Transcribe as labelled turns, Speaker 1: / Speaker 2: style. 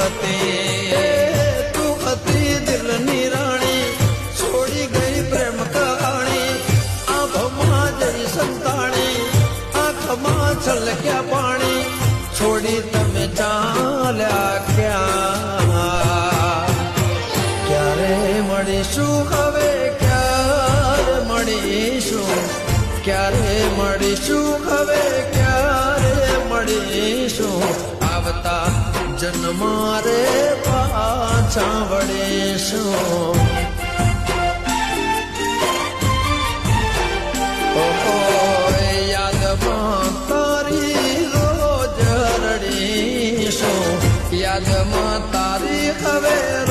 Speaker 1: હતી. દિલની રાણી, છોડી ગઈ પ્રેમ કહાણી. આંખમાં જઈ સંતાણી, આંખમાં છલક્યા પાણી. છોડી તમે ચાલ્યા ક્યાં? ક્યારે મળીશું હવે? ક્યારે મળીશું? ક્યારે મળીશું હવે? ક્યારે મળીશું? આવતા જન મારે પાછા વળેશો. યાદમાં તારી રોજ રડીશો. યાદમાં તારી હવે